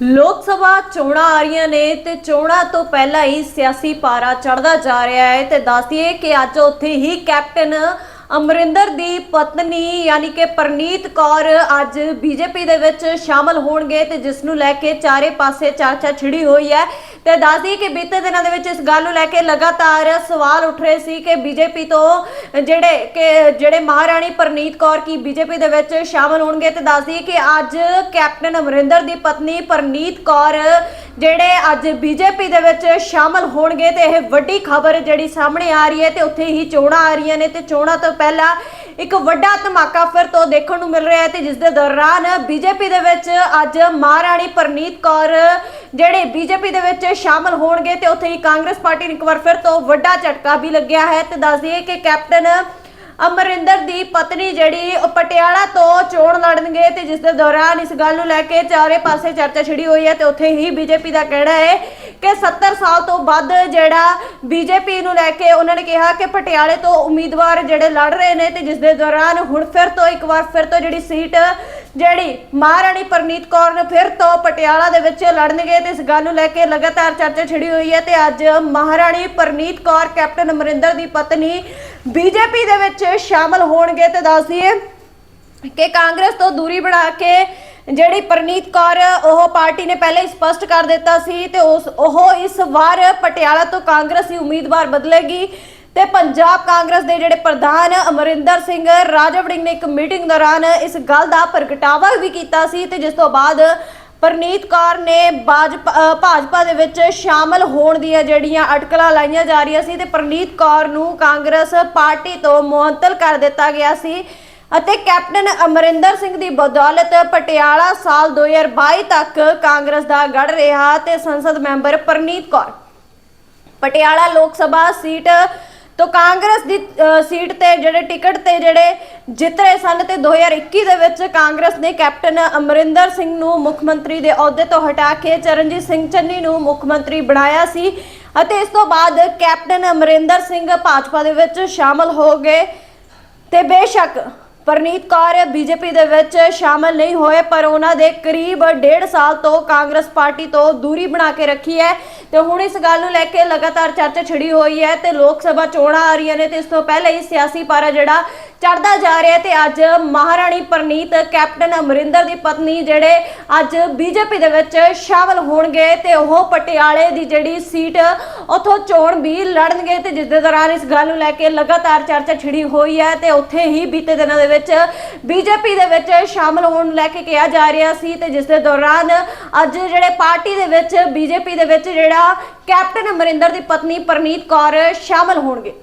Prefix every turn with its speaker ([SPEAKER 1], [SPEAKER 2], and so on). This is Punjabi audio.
[SPEAKER 1] ਲੋਕ ਸਭਾ ਚੋਣਾਂ ਆ ਰਹੀਆਂ ਨੇ ਤੇ ਚੋਣਾਂ ਤੋਂ ਪਹਿਲਾਂ ਹੀ ਸਿਆਸੀ ਪਾਰਾ ਚੜਦਾ ਜਾ ਰਿਹਾ ਹੈ ਤੇ ਦੱਸਦੀਏ ਕਿ ਅੱਜ ਉੱਥੇ ਹੀ ਕੈਪਟਨ ਅਮਰਿੰਦਰ ਦੀ ਪਤਨੀ ਯਾਨੀ ਕਿ ਪਰਨੀਤ ਕੌਰ ਅੱਜ ਬੀਜੇਪੀ ਦੇ ਵਿੱਚ ਸ਼ਾਮਲ ਹੋਣਗੇ ਤੇ ਜਿਸ ਨੂੰ ਲੈ ਕੇ ਚਾਰੇ ਪਾਸੇ ਚਰਚਾ ਛਿੜੀ ਹੋਈ ਹੈ। ਤੇ ਦੱਸਦੀ ਕਿ ਬੀਤੇ ਦਿਨਾਂ ਦੇ ਵਿੱਚ ਇਸ ਗੱਲ ਨੂੰ ਲੈ ਕੇ ਲਗਾਤਾਰ ਸਵਾਲ ਉੱਠ ਰਹੇ ਸੀ ਕਿ ਬੀਜੇਪੀ ਤੋਂ ਜਿਹੜੇ ਕਿ ਜਿਹੜੇ ਮਹਾਰਾਣੀ ਪਰਨੀਤ ਕੌਰ ਕੀ ਬੀਜੇਪੀ ਦੇ ਵਿੱਚ ਸ਼ਾਮਲ ਹੋਣਗੇ ਤੇ ਦੱਸਦੀ ਕਿ ਅੱਜ ਕੈਪਟਨ ਅਮਰਿੰਦਰ ਦੀ ਪਤਨੀ ਪਰਨੀਤ ਕੌਰ ਜਿਹੜੇ ਅੱਜ ਬੀਜੇਪੀ ਦੇ ਵਿੱਚ ਸ਼ਾਮਲ ਹੋਣਗੇ ਤੇ ਇਹ ਵੱਡੀ ਖਬਰ ਜਿਹੜੀ ਸਾਹਮਣੇ ਆ ਰਹੀ ਹੈ ਤੇ ਉੱਥੇ ਹੀ ਚੋਣਾਂ ਆ ਰਹੀਆਂ ਨੇ ਤੇ ਚੋਣਾਂ ਤੋਂ ਪਹਿਲਾਂ ਇੱਕ ਵੱਡਾ ਧਮਾਕਾ ਫਿਰ ਤੋਂ ਦੇਖਣ ਨੂੰ ਮਿਲ ਰਿਹਾ ਹੈ ਤੇ ਜਿਸ ਦੇ ਦੌਰਾਨ ਬੀਜੇਪੀ ਦੇ ਵਿੱਚ ਅੱਜ ਮਹਾਰਾਣੀ ਪਰਨੀਤ ਕੌਰ, ਜਿਹੜੇ ਬੀਜੇਪੀ ਦੇ ਵਿੱਚ ਸ਼ਾਮਲ ਹੋਣਗੇ ਤੇ ਉੱਥੇ ਹੀ ਕਾਂਗਰਸ ਪਾਰਟੀ ਨੂੰ ਇੱਕ ਵਾਰ ਫਿਰ ਤੋਂ ਵੱਡਾ ਝਟਕਾ ਵੀ ਲੱਗਿਆ ਹੈ ਤੇ ਦੱਸ ਦਈਏ ਕਿ ਕੈਪਟਨ ਅਮਰਿੰਦਰ ਦੀ ਪਤਨੀ ਜਿਹੜੀ ਉਹ ਪਟਿਆਲਾ ਤੋਂ ਚੋਣ ਲੜਨਗੇ ਤੇ ਜਿਸ ਦੇ ਦੌਰਾਨ ਇਸ ਗੱਲ ਨੂੰ ਲੈ ਕੇ ਚਾਰੇ ਪਾਸੇ ਚਰਚਾ ਛਿੜੀ ਹੋਈ ਹੈ ਤੇ ਉੱਥੇ ਹੀ ਬੀਜੇਪੀ ਦਾ ਕਹਿਣਾ ਹੈ ਕਿ 70 ਸਾਲ ਤੋਂ ਵੱਧ ਜਿਹੜਾ ਬੀਜੇਪੀ ਨੂੰ ਲੈ ਕੇ ਉਹਨਾਂ ਨੇ ਕਿਹਾ ਕਿ ਪਟਿਆਲੇ ਤੋਂ ਉਮੀਦਵਾਰ ਜਿਹੜੇ ਲੜ ਰਹੇ ਨੇ ਤੇ ਜਿਸ ਦੇ ਦੌਰਾਨ ਹੁਣ ਫਿਰ ਤੋਂ ਇੱਕ ਵਾਰ ਫਿਰ ਤੋਂ ਜਿਹੜੀ ਸੀਟ, ਜਿਹੜੀ ਮਹਾਰਾਣੀ ਪ੍ਰਨੀਤ ਕੌਰ ਨੇ ਫਿਰ ਤੋਂ ਪਟਿਆਲਾ ਦੇ ਵਿੱਚ ਲੜਨਗੇ ਤੇ ਇਸ ਗੱਲ ਨੂੰ ਲੈ ਕੇ ਲਗਾਤਾਰ ਚਰਚਾ ਛਿੜੀ ਹੋਈ ਹੈ ਤੇ ਅੱਜ ਮਹਾਰਾਣੀ ਪਰਨੀਤ ਕੌਰ, ਕੈਪਟਨ ਅਮਰਿੰਦਰ ਦੀ ਪਤਨੀ ਬੀਜੇਪੀ ਦੇ ਵਿੱਚ ਸ਼ਾਮਲ ਹੋਣਗੇ ਤੇ ਦੱਸ ਕਿ ਕਾਂਗਰਸ ਤੋਂ ਦੂਰੀ ਬਣਾ ਕੇ ਜਿਹੜੀ ਪਰਨੀਤ ਕੌਰ, ਉਹ ਪਾਰਟੀ ਨੇ ਪਹਿਲੇ ਹੀ ਸਪਸ਼ਟ ਕਰ ਦਿੱਤਾ ਸੀ ਤੇ ਉਸ, ਉਹ ਇਸ ਵਾਰ ਪਟਿਆਲਾ ਤੋਂ ਕਾਂਗਰਸੀ ਉਮੀਦਵਾਰ ਬਦਲੇਗੀ। ਤੇ ਪੰਜਾਬ ਕਾਂਗਰਸ ਦੇ ਜਿਹੜੇ ਪ੍ਰਧਾਨ ਅਮਰਿੰਦਰ ਸਿੰਘ ਰਾਜਾਵੜਿੰਗ ਨੇ ਇੱਕ ਮੀਟਿੰਗ ਦੌਰਾਨ ਇਸ ਗੱਲ ਦਾ ਪ੍ਰਗਟਾਵਾ ਵੀ ਕੀਤਾ ਸੀ ਤੇ ਜਿਸ ਤੋਂ ਬਾਅਦ ਪਰਨੀਤ ਕੌਰ ਨੇ ਭਾਜਪਾ ਭਾਜਪਾ ਦੇ ਵਿੱਚ ਸ਼ਾਮਲ ਹੋਣ ਦੀਆਂ ਜਿਹੜੀਆਂ ਅਟਕਲਾਂ ਲਾਈਆਂ ਜਾ ਰਹੀਆਂ ਸੀ ਤੇ ਪਰਨੀਤ ਕੌਰ ਨੂੰ ਕਾਂਗਰਸ ਪਾਰਟੀ ਤੋਂ ਮੁਅੰਤਲ ਕਰ ਦਿੱਤਾ ਗਿਆ ਸੀ। ਅਤੇ ਕੈਪਟਨ ਅਮਰਿੰਦਰ ਸਿੰਘ ਦੀ ਬਦੌਲਤ ਪਟਿਆਲਾ ਸਾਲ 2022 ਤੱਕ ਕਾਂਗਰਸ ਦਾ ਗੜ ਰਿਹਾ ਤੇ ਸੰਸਦ ਮੈਂਬਰ ਪਰਨੀਤ ਕੌਰ। ਪਟਿਆਲਾ ਲੋਕ ਸਭਾ ਸੀਟ ਤੋਂ ਕਾਂਗਰਸ ਦੀ ਸੀਟ ਤੇ ਜਿਹੜੇ ਟਿਕਟ ਤੇ ਜਿਹੜੇ ਜਿੱਤ ਰਹੇ ਸਨ ਤੇ 2021 ਦੇ ਵਿੱਚ ਕਾਂਗਰਸ ਨੇ ਕੈਪਟਨ ਅਮਰਿੰਦਰ ਸਿੰਘ ਨੂੰ ਮੁੱਖ ਮੰਤਰੀ ਦੇ ਅਹੁਦੇ ਤੋਂ ਹਟਾ ਕੇ ਚਰਨਜੀਤ ਸਿੰਘ ਚੰਨੀ ਨੂੰ ਮੁੱਖ ਮੰਤਰੀ ਬਣਾਇਆ ਸੀ ਅਤੇ ਇਸ ਤੋਂ ਬਾਅਦ ਕੈਪਟਨ ਅਮਰਿੰਦਰ ਸਿੰਘ ਭਾਜਪਾ ਦੇ ਵਿੱਚ ਸ਼ਾਮਲ ਹੋ ਗਏ ਤੇ ਬੇਸ਼ੱਕ ਪਰਨੀਤ ਕੌਰ ਬੀਜੇਪੀ ਦੇ ਵਿੱਚ ਸ਼ਾਮਲ ਨਹੀਂ ਹੋਏ, ਪਰ ਉਹਨਾਂ ਦੇ ਕਰੀਬ ਡੇਢ ਸਾਲ ਤੋਂ ਕਾਂਗਰਸ ਪਾਰਟੀ ਤੋਂ ਦੂਰੀ ਬਣਾ ਕੇ ਰੱਖੀ ਹੈ। ਤੇ ਹੁਣ ਇਸ ਗੱਲ ਨੂੰ ਲੈ ਕੇ ਲਗਾਤਾਰ ਚਰਚਾ ਛਿੜੀ ਹੋਈ ਹੈ ਤੇ ਲੋਕ ਸਭਾ ਚੋਣਾਂ ਆ ਰਹੀਆਂ ਨੇ ਤੇ ਇਸ ਤੋਂ ਪਹਿਲਾਂ ਹੀ ਸਿਆਸੀ ਪਾਰਾ ਜਿਹੜਾ ਚੜਦਾ ਜਾ ਰਿਹਾ ਤੇ ਅੱਜ ਮਹਾਰਾਣੀ ਪ੍ਰਨੀਤ, ਕੈਪਟਨ ਅਮਰਿੰਦਰ ਦੀ ਪਤਨੀ ਜਿਹੜੇ ਅੱਜ ਬੀਜੇਪੀ ਦੇ ਵਿੱਚ ਸ਼ਾਮਲ ਹੋਣਗੇ ਤੇ ਉਹ ਪਟਿਆਲੇ ਦੀ ਜਿਹੜੀ ਸੀਟ ਉਥੋਂ ਚੋਣ ਵੀ ਲੜਨਗੇ ਤੇ ਜਿਸ ਦੇ ਦੌਰਾਨ ਇਸ ਗੱਲ ਨੂੰ ਲੈ ਕੇ ਲਗਾਤਾਰ ਚਰਚਾ ਛਿੜੀ ਹੋਈ ਹੈ ਤੇ ਉੱਥੇ ਹੀ ਬੀਤੇ ਦਿਨਾਂ ਦੇ ਵਿੱਚ ਬੀਜੇਪੀ ਦੇ ਵਿੱਚ ਸ਼ਾਮਲ ਹੋਣ ਲੈ ਕੇ ਕਿਹਾ ਜਾ ਰਿਹਾ ਸੀ ਤੇ ਜਿਸ ਦੇ ਦੌਰਾਨ ਅੱਜ ਜਿਹੜੇ ਪਾਰਟੀ ਦੇ ਵਿੱਚ ਬੀਜੇਪੀ ਦੇ ਵਿੱਚ ਜਿਹੜਾ ਕੈਪਟਨ ਅਮਰਿੰਦਰ ਦੀ ਪਤਨੀ ਪਰਨੀਤ ਕੌਰ ਸ਼ਾਮਲ ਹੋਣਗੇ।